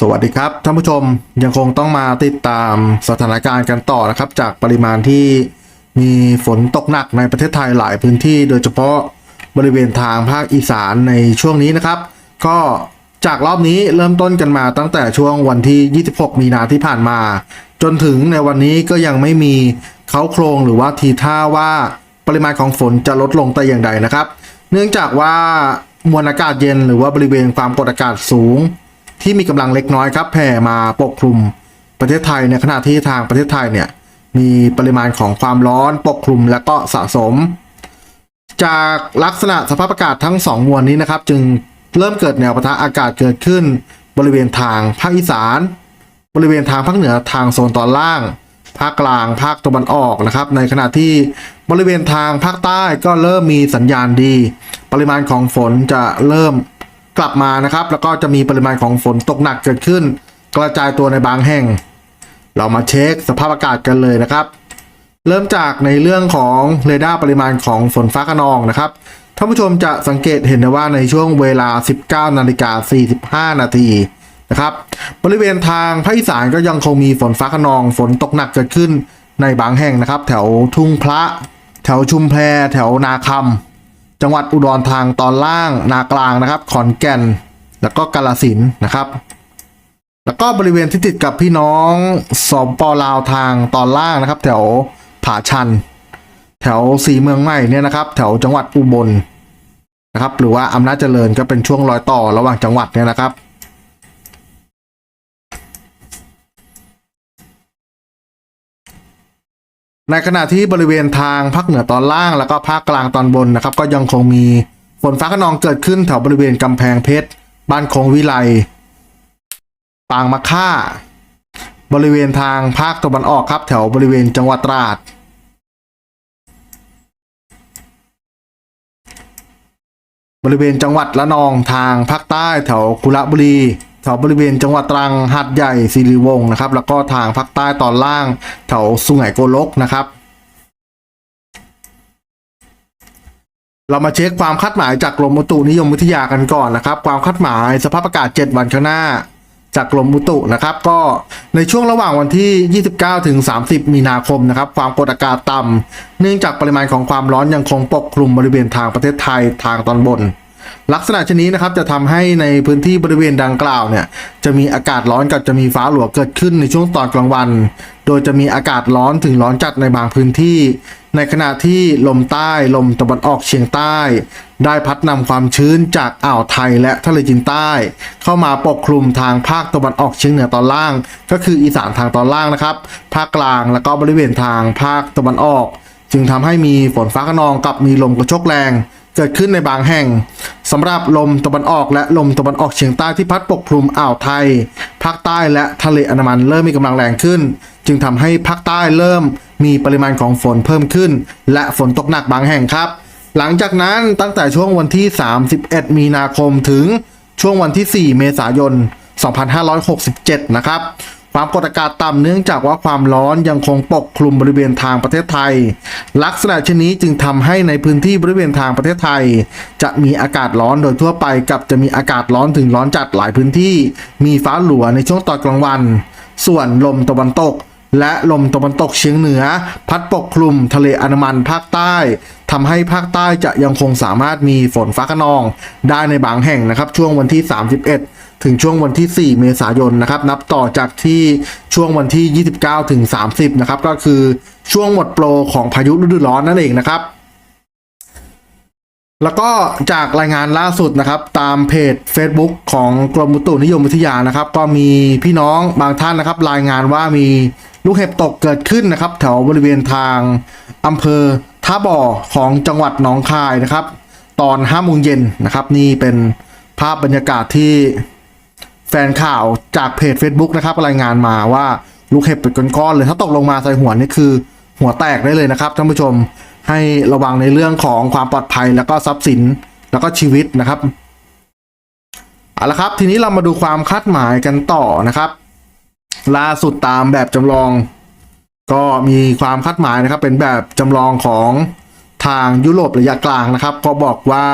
สวัสดีครับท่านผู้ชมยังคงต้องมาติดตามสถานการณ์กันต่อนะครับ จากปริมาณที่มีฝนตกหนักในประเทศไทยหลายพื้นที่ โดยเฉพาะบริเวณทางภาคอีสานในช่วงนี้นะครับ ก็จากรอบนี้เริ่มต้นกันมาตั้งแต่ช่วงวันที่ 26 มีนาที่ผ่านมา จนถึงในวันนี้ก็ยังไม่มีเขาโครงหรือว่าทีท่าว่าปริมาณของฝนจะลดลงแต่อย่างใดนะครับ เนื่องจากว่ามวลอากาศเย็นหรือว่าบริเวณความกดอากาศสูง ที่มีกำลังเล็กน้อยครับแผ่มาปกคลุมประเทศไทยในขณะที่ทางประเทศไทยเนี่ยมีปริมาณของความร้อนปกคลุมและก็สะสม จากลักษณะสภาพอากาศทั้งสองมวลนี้นะครับ จึงเริ่มเกิดแนวปะทะอากาศเกิดขึ้น บริเวณทางภาคอีสาน บริเวณทางภาคเหนือทางโซนตอนล่าง ภาคกลางภาคตะวันออกนะครับ ในขณะที่บริเวณทางภาคใต้ก็เริ่มมีสัญญาณดี ปริมาณของฝนจะเริ่ม กลับมานะครับ แล้วก็จะมีปริมาณของฝนตกหนักเกิดขึ้น กระจายตัวในบางแห่ง เรามาเช็คสภาพอากาศกันเลยนะครับ เริ่มจากในเรื่องของเรดาร์ปริมาณของฝนฟ้าขนองนะครับท่านผู้ชมจะสังเกตเห็นได้ว่าในช่วงเวลา 19นาฬิกา45 นาทีนะครับบริเวณทางภาคอีสานก็ยังคงมีฝนฟ้าขนอง ฝนตกหนักเกิดขึ้นในบางแห่งนะครับ แถวทุ่งพระ แถวชุมแพแถวนาคำ จังหวัดอุดรทางตอนล่างนากลางนะครับ ขอนแก่น แล้วก็กาลสินนะครับ แล้วก็บริเวณที่ติดกับพี่น้องสปอลาวทางตอนล่างนะครับ แถวผาชัน แถวสีเมืองใหม่เนี่ยนะครับ แถวจังหวัดอุบลนะครับ หรือว่าอำนาจเจริญก็เป็นช่วงรอยต่อระหว่างจังหวัดเนี่ยนะครับ ในขณะที่บริเวณทางภาคเหนือตอนล่างแล้วก็ภาคกลางตอนบนนะครับ ก็ยังคงมีฝนฟ้าขนองเกิดขึ้นแถวบริเวณกำแพงเพชร บ้านโคงวิไล ปางมะค่า บริเวณทางภาคตะวันออกครับแถวบริเวณจังหวัดตราด บริเวณจังหวัดละนองทางภาคใต้แถวกุระบุรี แถวบริเวณจังหวัดตรังหัดใหญ่สิริวงศ์นะครับแล้วก็ทางภาคใต้ตอนล่างแถวสุไหงโกลกนะครับ เรามาเช็คความคาดหมายจากกรมอุตุนิยมวิทยากันก่อนนะครับ ความคาดหมายสภาพอากาศ 7 วันข้างหน้าจากกรมอุตุนะครับ ก็ในช่วงระหว่างวันที่ 29 ถึง 30 มีนาคมนะครับ ความกดอากาศต่ำเนื่องจากปริมาณของความร้อนยังคงปกคลุมบริเวณทางประเทศไทยทางตอนบน ลักษณะชนนี้นะครับจะทำให้ในพื้นที่บริเวณดังกล่าวเนี่ยจะมีอากาศร้อนกับจะมีฟ้าหลัวเกิดขึ้นในช่วงตอนกลางวัน โดยจะมีอากาศร้อนถึงร้อนจัดในบางพื้นที่ ในขณะที่ลมใต้ลมตะวันออกเฉียงใต้ ได้พัดนำความชื้นจากอ่าวไทยและทะเลจีนใต้ เข้ามาปกคลุมทางภาคตะวันออกเฉียงเหนือตอนล่าง ก็คืออีสานทางตอนล่างนะครับ ภาคกลางแล้วก็บริเวณทางภาคตะวันออก จึงทำให้มีฝนฟ้าขนองกับมีลมกระโชกแรง เกิดขึ้นในบางแห่งสำหรับลมตะวันออกและลมตะวันออกเฉียงใต้ที่พัดปกคลุมอ่าวไทย ภาคใต้และทะเลอันดามันเริ่มมีกำลังแรงขึ้น จึงทำให้ภาคใต้เริ่มมีปริมาณของฝนเพิ่มขึ้น และฝนตกหนักบางแห่งครับ หลังจากนั้นตั้งแต่ช่วงวันที่ 31 มีนาคมถึงช่วงวันที่ 4 เมษายน 2567 นะครับ ความกดอากาศต่ำเนื่องจากว่าความร้อนยังคงปกคลุมบริเวณทางประเทศไทย ลักษณะเช่นนี้จึงทำให้ในพื้นที่บริเวณทางประเทศไทย จะมีอากาศร้อนโดยทั่วไปกับจะมีอากาศร้อนถึงร้อนจัดหลายพื้นที่ มีฟ้าหลัวในช่วงตอนกลางวัน ส่วนลมตะวันตก และลมตะวันตกเฉียงเหนือ พัดปกคลุมทะเลอันมันภาคใต้ทำให้ภาคใต้จะยังคงสามารถมีฝนฟ้าขนอง ได้ในบางแห่งนะครับ ช่วงวันที่ 31 ถึงช่วงวันที่ 4 เมษายนนะครับนับต่อจากที่ช่วงวันที่ 29 ถึง 30 นะครับก็คือช่วงหมดโปรของพายุฤดูร้อนนั่นเองนะครับ แล้วก็จากรายงานล่าสุดนะครับ ตามเพจ Facebook ของกรมอุตุนิยมวิทยานะครับ ก็มีพี่น้องบางท่านนะครับ รายงานว่ามีลูกเห็บตกเกิดขึ้นนะครับ แถวบริเวณทางอำเภอท่าบ่อของจังหวัดหนองคายนะครับ ตอน5โมงเย็นนะครับ นี่เป็นภาพบรรยากาศที่ แฟนข่าวจากเพจ Facebook นะครับรายงานมาว่าลูกเห็บเป็นก้อนๆเลยถ้าตกลงมาใส่หัวนี่คือหัวแตกได้เลยนะครับท่านผู้ชมให้ระวังในเรื่องของความปลอดภัยแล้วก็ทรัพย์สินแล้วก็ชีวิตนะครับเอาละครับทีนี้เรามาดูความคาดหมายกันต่อนะครับล่าสุดตามแบบจำลอง ก็มีความคาดหมายนะครับเป็นแบบจำลองของทางยุโรประยะกลางนะครับ ก็บอกว่า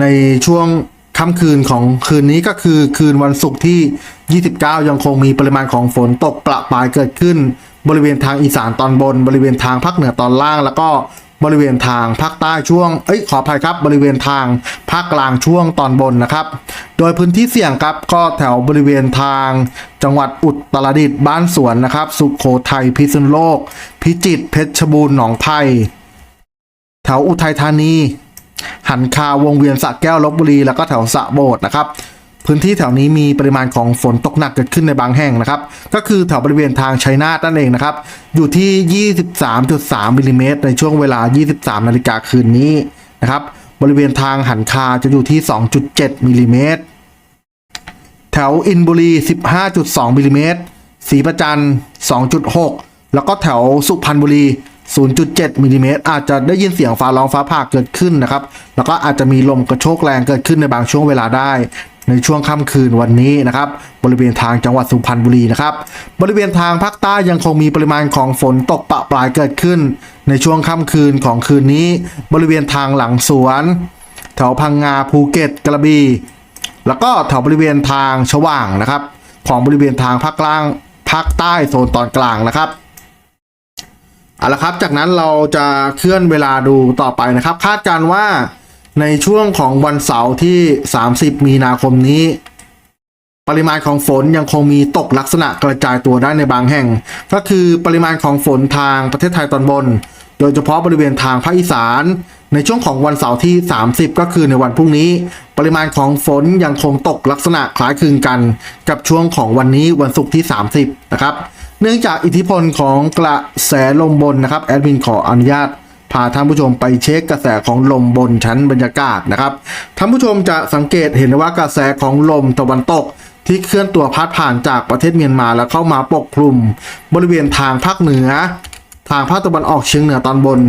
ในช่วง ค่ำคืนของคืนนี้ก็คือคืนวันศุกร์ที่ 29 ยังคงมีปริมาณของฝนตกประปรายเกิดขึ้น บริเวณทางอีสานตอนบน บริเวณทางภาคเหนือตอนล่าง แล้วก็บริเวณทางภาคใต้ช่วง เอ้ยขออภัยครับ บริเวณทางภาคกลางช่วงตอนบนนะครับ โดยพื้นที่เสี่ยงครับก็แถวบริเวณทาง จังหวัดอุตรดิตถ์บ้านสวนนะครับ สุขโขทัยพิษณุโลก พิจิตรเพชรบูรณ์หนองไผ่แถวอุทัยธานี หันคาวงเวียนสะแก้วลบบุรีแล้วก็แถวสะโบดนะครับ พื้นที่แถวนี้มีปริมาณของฝนตกหนักเกิดขึ้นในบางแห่งนะครับ ก็คือแถวบริเวณทางชัยนาทนั่นเองนะครับ อยู่ที่ 23.3มิลลิเมตรในช่วงเวลา 23 นาฬิกาคืนนี้นะครับ บริเวณทางหันคาจะอยู่ที่ 2.7มิลลิเมตรแถวอินบุรี 15.2มิลลิเมตรศรีประจัน 2.6 แล้วก็แถวสุพรรณบุรี 0.7มิลลิเมตรอาจจะได้ยินเสียงฟ้าร้องฟ้าผ่าเกิดขึ้นนะครับ แล้วก็อาจจะมีลมกระโชกแรงเกิดขึ้นในบางช่วงเวลาได้ ในช่วงค่ำคืนวันนี้นะครับ บริเวณทางจังหวัดสุพรรณบุรีนะครับ บริเวณทางภาคใต้ยังคงมีปริมาณของฝนตกปะปลายเกิดขึ้น ในช่วงค่ำคืนของคืนนี้ บริเวณทางหลังสวนแถวพังงาภูเก็ตกระบี่แล้วก็แถวบริเวณทางชว่างนะครับ ของบริเวณทางภาคกลางภาคใต้โซนตอนกลางนะครับ เอาละครับ จากนั้นเราจะเคลื่อนเวลาดูต่อไปนะครับ คาดการณ์ว่าในช่วงของวันเสาร์ที่ 30 มีนาคมนี้ ปริมาณของฝนยังคงมีตกลักษณะกระจายตัวได้ในบางแห่ง ก็คือปริมาณของฝนทางประเทศไทยตอนบน โดยเฉพาะบริเวณทางภาคอีสาน ในช่วงของวันเสาร์ที่ 30 ก็คือในวันพรุ่งนี้ ปริมาณของฝนยังคงตกลักษณะคล้ายคลึงกัน กับช่วงของวันนี้วันศุกร์ที่ 30 นะครับ เนื่องจากอิทธิพลของกระแสลมบนนะครับแอดมินขออนุญาตพาท่านผู้ชมไปเช็คกระแสของลมบนชั้นบรรยากาศนะครับท่านผู้ชมจะสังเกตเห็นว่ากระแสของลมตะวันตก ที่เคลื่อนตัวพัดผ่านจากประเทศเมียนมาแล้วเข้ามาปกคลุม บริเวณทางภาคเหนือ ทางภาคตะวันออกเฉียงเหนือตอนบน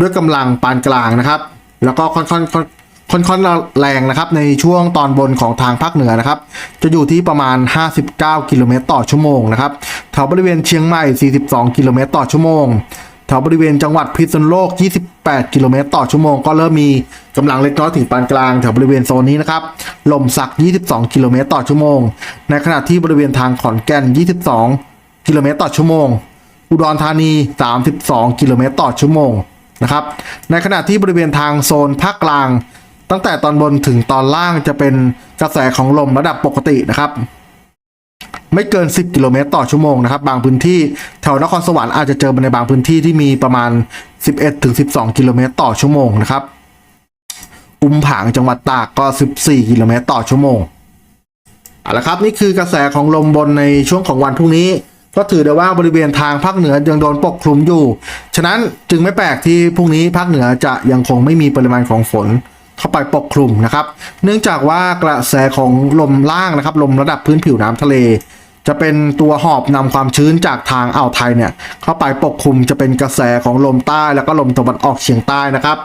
ด้วยกำลังปานกลางนะครับ แล้วก็ค่อนๆ ค่อนค่อนค่อนแรงนะครับในช่วงตอนบนของทางภาคเหนือนะครับ จะอยู่ที่ประมาณ 59 กิโลเมตรต่อชั่วโมงนะครับแถวบริเวณเชียงใหม่ 42 กิโลเมตรต่อชั่วโมงแถวบริเวณจังหวัดพิษณุโลก 28 กิโลเมตรต่อชั่วโมง ก็เริ่มมีกำลังเล็กน้อยถึงปานกลางแถวบริเวณโซนนี้นะครับ ลมสัก 22 กิโลเมตรต่อชั่วโมง ในขณะที่บริเวณทางขอนแก่น 22 กิโลเมตรต่อชั่วโมง อุดรธานี 32 กิโลเมตรต่อชั่วโมงนะครับ ในขณะที่บริเวณทางโซนภาคกลาง ตั้งแต่ตอนบนถึงตอนล่างจะเป็นกระแสของลมระดับปกตินะครับ ไม่เกิน 10 กิโลเมตรต่อชั่วโมงนะครับ บางพื้นที่แถวนครสวรรค์อาจจะเจอในบางพื้นที่ที่มีประมาณ 11ถึง12 กิโลเมตรต่อชั่วโมงนะครับอุ้มผางจังหวัดตากก็ 14 กิโลเมตรต่อชั่วโมงเอาละครับนี่คือกระแสของลมบนในช่วงของวันพรุ่งนี้ ก็ถือได้ว่าบริเวณทางภาคเหนือยังโดนปกคลุมอยู่ ฉะนั้นจึงไม่แปลกที่พรุ่งนี้ภาคเหนือจะยังคงไม่มีปริมาณของฝน เข้าไปปกคลุมนะครับ เนื่องจากว่ากระแสของลมล่างนะครับ ลมระดับพื้นผิวน้ำทะเล จะเป็นตัวหอบนำความชื้นจากทางอ่าวไทยเนี่ยเข้าไปปกคลุมจะเป็นกระแสของลมใต้แล้วก็ลมตะวันออกเฉียงใต้นะครับ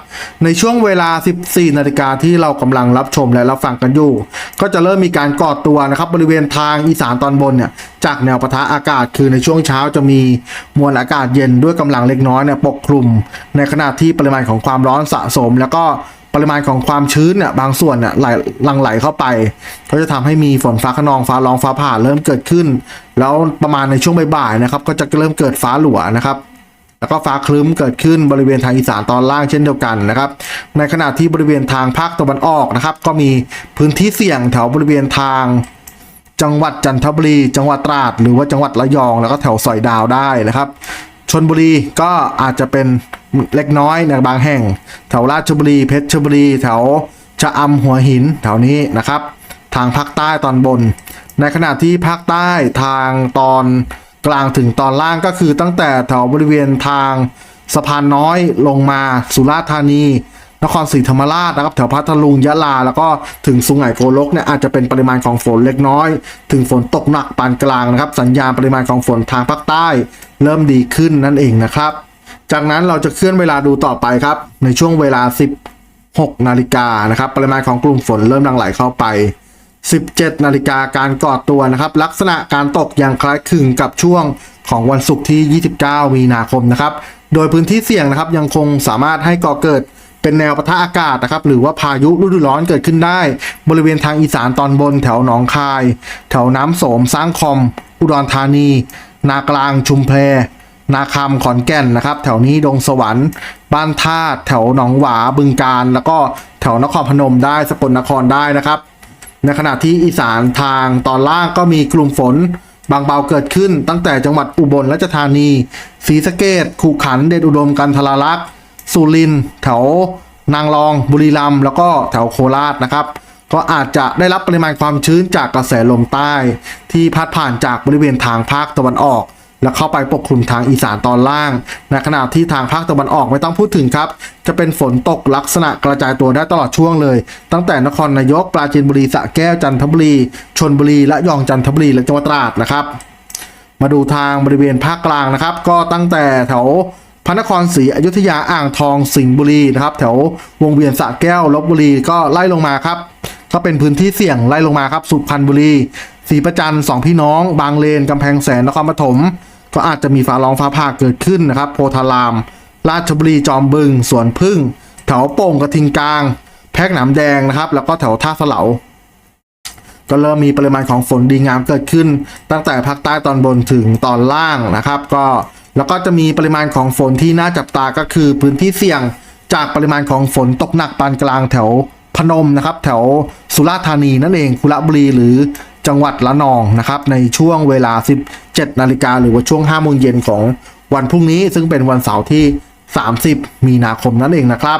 ในช่วงเวลา 14 นาฬิกาที่เรากำลังรับชมและรับฟังกันอยู่ ก็จะเริ่มมีการก่อตัวนะครับ บริเวณทางอีสานตอนบนเนี่ยจากแนวปะทะอากาศคือในช่วงเช้าจะมีมวลอากาศเย็นด้วยกำลังเล็กน้อยเนี่ยปกคลุม ในขณะที่ปริมาณของความร้อนสะสม แล้วก็ ปริมาณของความชื้นเนี่ยบางส่วนเนี่ยไหลหลังไหลเข้าไปก็จะทำให้มีฝนฟ้าขนองฟ้าร้องฟ้าผ่าเริ่มเกิดขึ้น แล้วประมาณในช่วงบ่ายๆนะครับ ก็จะเริ่มเกิดฟ้าหลัวนะครับ แล้วก็ฟ้าครึ้มเกิดขึ้นบริเวณทางอีสานตอนล่างเช่นเดียวกันนะครับ ในขณะที่บริเวณทางภาคตะวันออกนะครับ ก็มีพื้นที่เสี่ยงแถวบริเวณทางจังหวัดจันทบุรี จังหวัดตราด หรือว่าจังหวัดระยอง แล้วก็แถวสอยดาวได้นะครับชนบุรีก็อาจจะเป็น เล็กน้อยในบางแห่ง แถวราชบุรีเพชรบุรี แถวชะอำหัวหินแถวนี้นะครับ ทางภาคใต้ตอนบน ในขณะที่ภาคใต้ทางตอนกลางถึงตอนล่างก็คือตั้งแต่แถวบริเวณทางสะพานน้อยลงมาสุราษฎร์ธานี นครศรีธรรมราชนะครับแถวพัทลุงยะลา แล้วก็ถึงสุไหงโกลกเนี่ยอาจจะเป็นปริมาณของฝนเล็กน้อย ถึงฝนตกหนักปานกลางนะครับ สัญญาณปริมาณของฝนทางภาคใต้ เริ่มดีขึ้นนั่นเองนะครับ จากนั้นเราจะเคลื่อนเวลาดูต่อไปครับ ในช่วงเวลา 16 นาฬิกานะครับ ปริมาณของกลุ่มฝนเริ่มหลั่งไหลเข้าไป 17 นาฬิกาการก่อตัวนะครับ ลักษณะการตกอย่างคล้ายคลึงกับช่วงของวันศุกร์ที่ 29 มีนาคมนะครับ โดยพื้นที่เสี่ยงนะครับ ยังคงสามารถให้ก่อเกิดเป็นแนวปะทะอากาศนะครับ หรือว่าพายุฤดูร้อนเกิดขึ้นได้ บริเวณทางอีสานตอนบน แถวหนองคาย แถวน้ำโสมสร้างคอม อุดรธานี นากลางชุมแพ นาคำขอนแก่นนะครับ แถวนี้ดงสวรรค์บ้านธาตุแถวหนองหวาบึงการ แล้วก็แถวนครพนมได้สกลนครได้นะครับ ในขณะที่อีสานทางตอนล่างก็มีกลุ่มฝนบางเบาเกิดขึ้นตั้งแต่จังหวัดอุบลราชธานีศรีสะเกดขุขันเดชอุดมกันทราลักษ์สุรินแถวนางรองบุรีรัมย์แล้วก็แถวโคราชนะครับ ก็อาจจะได้รับปริมาณความชื้นจากกระแสลมใต้ ที่พัดผ่านจากบริเวณทางภาคตะวันออก และเข้าไปปกคลุมทางอีสานตอนล่างในขณะที่ทางภาคตะวันออกไม่ต้องพูดถึงครับ จะเป็นฝนตกลักษณะกระจายตัวได้ตลอดช่วงเลย ตั้งแต่นครนายกปราจีนบุรีสระแก้วจันทบุรีชนบุรีและยองจันทบุรีและจังหวัดตราดนะครับมาดูทางบริเวณภาคกลางนะครับ ก็ตั้งแต่แถวพระนครศรีอยุธยาอ่างทองสิงห์บุรีนะครับแถววงเวียนสระแก้วลบบุรีก็ไล่ลงมาครับ ก็เป็นพื้นที่เสี่ยงไล่ลงมาครับสุพรรณบุรีศรีประจันสองพี่น้อง บางเลนกำแพงแสนนครปฐม ก็อาจจะมีฟ้าร้องฟ้าผ่าเกิดขึ้นนะครับ โพธาราม ราชบุรีจอมบึงสวนพึ่ง แถวโป่งกระทิงกลาง แพรกหนามแดงนะครับ แล้วก็แถวท่าเสลาก็เริ่มมีปริมาณของฝนดีงามเกิดขึ้น ตั้งแต่ภาคใต้ตอนบนถึงตอนล่างนะครับ ก็แล้วก็จะมีปริมาณของฝนที่น่าจับตาก็คือพื้นที่เสี่ยงจากปริมาณของฝนตกหนักปานกลางแถวพนมนะครับ แถวสุราษฎร์ธานีนั่นเองคุระบุรีหรือ จังหวัดละนองนะครับในช่วงเวลา 17 นาฬิกาหรือว่าช่วง5โมงเย็นของวันพรุ่งนี้ ซึ่งเป็นวันเสาร์ที่ 30 มีนาคมนั่นเองนะครับ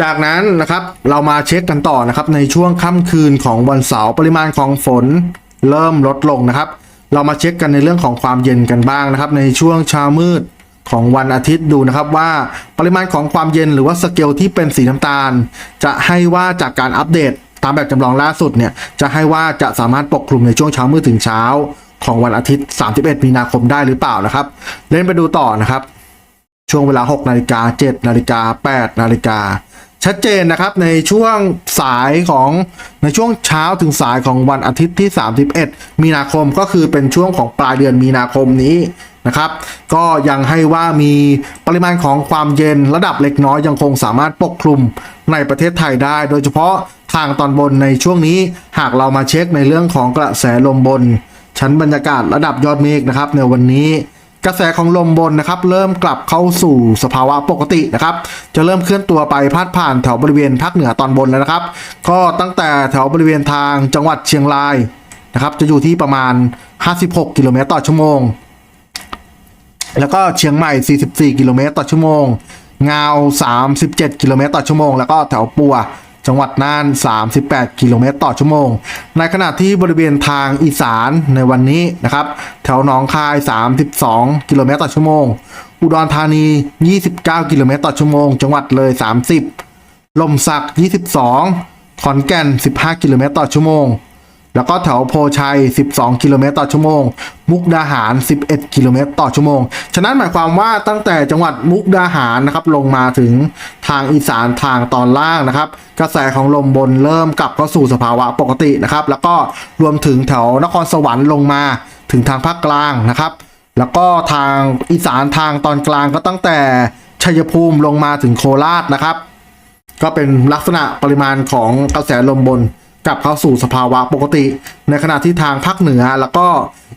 จากนั้นนะครับเรามาเช็คกันต่อนะครับในช่วงค่ำคืนของวันเสาร์ปริมาณของฝนเริ่มลดลงนะครับ เรามาเช็คกันในเรื่องของความเย็นกันบ้างนะครับ ในช่วงเช้ามืด ของวันอาทิตย์ดูนะครับว่าปริมาณของความเย็นหรือว่าสเกลที่เป็นสีน้ำตาล จะให้ว่าจากการอัปเดตตามแบบจำลองล่าสุดเนี่ยจะให้ว่าจะสามารถปกคลุมในช่วงเช้ามืดถึงเช้า ของวันอาทิตย์ 31 มีนาคมได้หรือเปล่านะครับ เล่นไปดูต่อนะครับ ช่วงเวลา 6 นาฬิกา 7 นาฬิกา 8 นาฬิกา ชัดเจนนะครับในช่วงสายของในช่วงเช้าถึงสายของวันอาทิตย์ที่ 31 มีนาคมก็คือเป็นช่วงของปลายเดือนมีนาคมนี้ นะครับ ก็ยังให้ว่ามีปริมาณของความเย็นระดับเล็กน้อยยังคงสามารถปกคลุมในประเทศไทยได้ โดยเฉพาะทางตอนบนในช่วงนี้ หากเรามาเช็คในเรื่องของกระแสลมบน ชั้นบรรยากาศระดับยอดเมฆนะครับ ในวันนี้กระแสของลมบนนะครับ เริ่มกลับเข้าสู่สภาวะปกตินะครับ จะเริ่มเคลื่อนตัวไปพาดผ่านแถวบริเวณภาคเหนือตอนบนแล้วนะครับ ก็ตั้งแต่แถวบริเวณทางจังหวัดเชียงรายนะครับ จะอยู่ที่ประมาณ 56 กิโลเมตรต่อชั่วโมง แล้วก็เชียงใหม่ 44 กิโลเมตรต่อชั่วโมง งาว 37 กิโลเมตรต่อชั่วโมง แล้วก็แถวปัว จังหวัดน่าน 38 กิโลเมตรต่อชั่วโมง ในขณะที่บริเวณทางอีสานในวันนี้นะครับ แถวหนองคาย 32 กิโลเมตรต่อชั่วโมง อุดรธานี 29 กิโลเมตรต่อชั่วโมง จังหวัดเลย 30 ลมสัก 22 ขอนแก่น 15 กิโลเมตรต่อชั่วโมง แล้วก็แถวโพชัย 12 กิโลเมตรต่อชั่วโมง มุกดาหาร 11 กิโลเมตรต่อชั่วโมง ฉะนั้นหมายความว่าตั้งแต่จังหวัดมุกดาหารนะครับลงมาถึงทางอีสานทางตอนล่างนะครับ กระแสของลมบนเริ่มกลับเข้าสู่สภาวะปกตินะครับ แล้วก็รวมถึงแถวนครสวรรค์ลงมาถึงทางภาคกลางนะครับ แล้วก็ทางอีสานทางตอนกลางก็ตั้งแต่ชัยภูมิลงมาถึงโคราชนะครับ ก็เป็นลักษณะปริมาณของกระแสลมบน กลับเข้าสู่สภาวะปกติ ในขณะที่ทางภาคเหนือ แล้วก็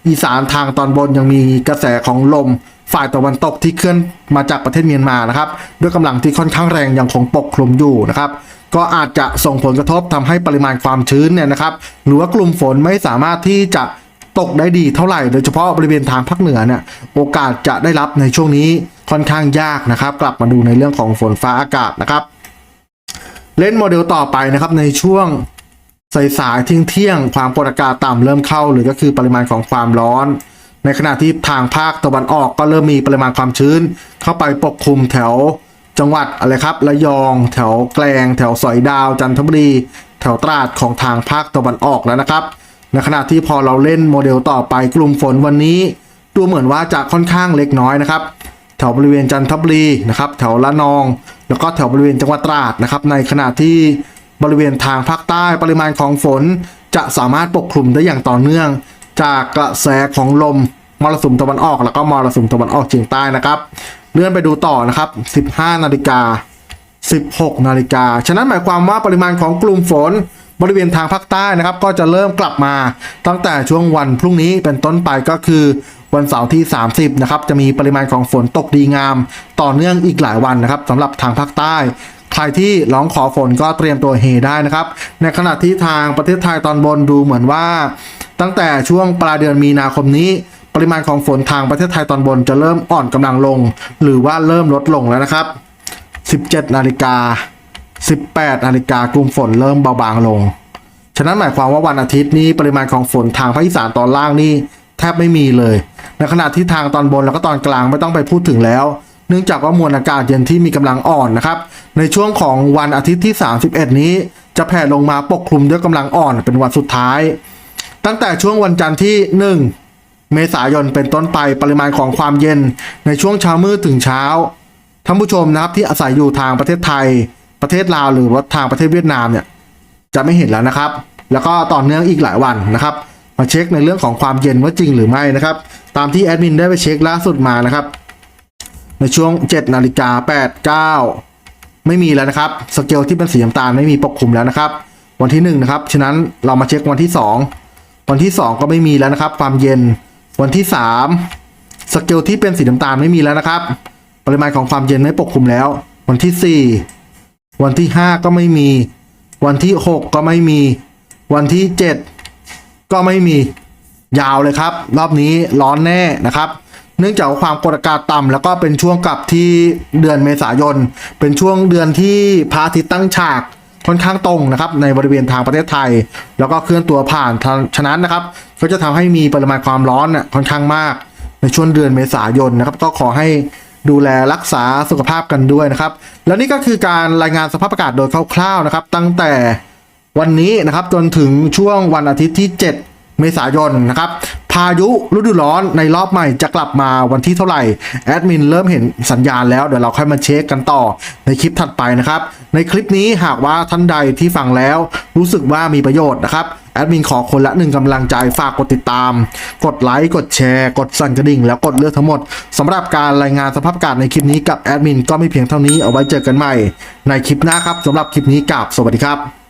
อีสานทางตอนบนยังมีกระแสของลมฝ่ายตะวันตกที่เคลื่อนมาจากประเทศเมียนมานะครับ ด้วยกำลังที่ค่อนข้างแรงยังคงปกคลุมอยู่นะครับ ก็อาจจะส่งผลกระทบทำให้ปริมาณความชื้นเนี่ยนะครับ หรือว่ากลุ่มฝนไม่สามารถที่จะตกได้ดีเท่าไหร่ โดยเฉพาะบริเวณทางภาคเหนือเนี่ยโอกาสจะได้รับในช่วงนี้ค่อนข้างยากนะครับ กลับมาดูในเรื่องของฝนฟ้าอากาศนะครับ เล่นโมเดลต่อไปนะครับในช่วง สายสายเที่ยงเที่ยงความกดอากาศต่ำเริ่มเข้า หรือก็คือปริมาณของความร้อน ในขณะที่ทางภาคตะวันออกก็เริ่มมีปริมาณความชื้น เข้าไปปกคลุมแถวจังหวัดอะไรครับระยอง แถวแกลง แถวสอยดาว จันทบุรี แถวตราดของทางภาคตะวันออกแล้วนะครับ ในขณะที่พอเราเล่นโมเดลต่อไปกลุ่มฝนวันนี้ ดูเหมือนว่าจะค่อนข้างเล็กน้อยนะครับแถวบริเวณจันทบุรีนะครับแถวละนอง แล้วก็แถวบริเวณจังหวัดตราดนะครับในขณะที่ บริเวณทางภาคใต้ปริมาณของฝน จะสามารถปกคลุมได้อย่างต่อเนื่อง จากกระแสของลมมรสุมตะวันออก แล้วก็มรสุมตะวันออกเฉียงใต้นะครับ เลื่อนไปดูต่อนะครับ 15 นาฬิกา 16 นาฬิกา ฉะนั้นหมายความว่าปริมาณของกลุ่มฝนบริเวณทางภาคใต้นะครับ ก็จะเริ่มกลับมาตั้งแต่ช่วงวันพรุ่งนี้เป็นต้นไปก็คือวันเสาร์ที่ 30 นะครับ จะมีปริมาณของฝนตกดีงาม ต่อเนื่องอีกหลายวันนะครับสำหรับทางภาคใต้ ใครที่ร้องขอฝนก็เตรียมตัวเฮได้นะครับ ในขณะที่ทางประเทศไทยตอนบนดูเหมือนว่า ตั้งแต่ช่วงปลายเดือนมีนาคมนี้ปริมาณของฝนทางประเทศไทยตอนบนจะเริ่มอ่อนกำลังลง หรือว่าเริ่มลดลงแล้วนะครับ 17 นาฬิกา 18 นาฬิกากลุ่มฝนเริ่มเบาบางลง ฉะนั้นหมายความว่าวันอาทิตย์นี้ปริมาณของฝนทางภาคอีสานตอนล่างนี่แทบไม่มีเลย ในขณะที่ทางตอนบนแล้วก็ตอนกลางไม่ต้องไปพูดถึงแล้ว เนื่องจากว่ามวลอากาศเย็นที่มีกำลังอ่อนนะครับ ในช่วงของวันอาทิตย์ที่ 31 นี้ จะแผ่ลงมาปกคลุมด้วยกำลังอ่อนเป็นวันสุดท้าย ตั้งแต่ช่วงวันจันทร์ที่ 1 เมษายนเป็นต้นไปปริมาณของความเย็น ในช่วงเช้ามืดถึงเช้าท่านผู้ชมนะครับที่อาศัยอยู่ทางประเทศไทย ประเทศลาวหรือว่าทางประเทศเวียดนามเนี่ยจะไม่เห็นแล้วนะครับ แล้วก็ต่อเนื่องอีกหลายวันนะครับ มาเช็คในเรื่องของความเย็นว่าจริงหรือไม่นะครับ ตามที่แอดมินได้ไปเช็คล่าสุดมานะครับ ในช่วง 7 นาฬิกา 8 9 ไม่มีแล้วนะครับ สเกลที่เป็นสีน้ำตาลไม่มีปกคลุมแล้วนะครับ วันที่ 1 นะครับ ฉะนั้นเรามาเช็ควันที่ 2 วันที่ 2 ก็ไม่มีแล้วนะครับ ความเย็น วันที่ 3 สเกลที่เป็นสีน้ำตาลไม่มีแล้วนะครับ ปริมาณของความเย็นไม่ปกคลุมแล้ว วันที่ 4 วันที่ 5 ก็ไม่มี วันที่ 6 ก็ไม่มี วันที่ 7 ก็ไม่มี ยาวเลยครับ รอบนี้ร้อนแน่นะครับ เนื่องจากความกดอากาศต่ำแล้วก็เป็นช่วงกับที่เดือนเมษายน เป็นช่วงเดือนที่พระอาทิตย์ตั้งฉากค่อนข้างตรงนะครับในบริเวณทางประเทศไทย แล้วก็เคลื่อนตัวผ่านทางฉะนั้นนะครับ ก็จะทำให้มีปริมาณความร้อนน่ะค่อนข้างมาก ในช่วงเดือนเมษายนนะครับ ก็ขอให้ดูแลรักษาสุขภาพกันด้วยนะครับ แล้วนี่ก็คือการรายงานสภาพอากาศโดยคร่าวๆนะครับ ตั้งแต่วันนี้นะครับจนถึงช่วงวันอาทิตย์ที่ 7 เมษายนนะครับ พายุฤดูร้อนในรอบใหม่จะกลับมาวันที่เท่าไหร่แอดมินเริ่มเห็นสัญญาณแล้วเดี๋ยวเราค่อยมาเช็คกันต่อในคลิปถัดไปนะครับ ในคลิปนี้หากว่าท่านใดที่ฟังแล้วรู้สึกว่ามีประโยชน์นะครับแอดมินขอคนละหนึ่งกำลังใจฝากกดติดตาม กดไลค์ กดแชร์ กดสั่นกระดิ่ง แล้วกดเลือกทั้งหมดสำหรับการรายงานสภาพอากาศในคลิปนี้กับแอดมินก็ไม่เพียงเท่านี้เอาไว้เจอกันใหม่ ในคลิปหน้าครับสำหรับคลิปนี้กับสวัสดีครับ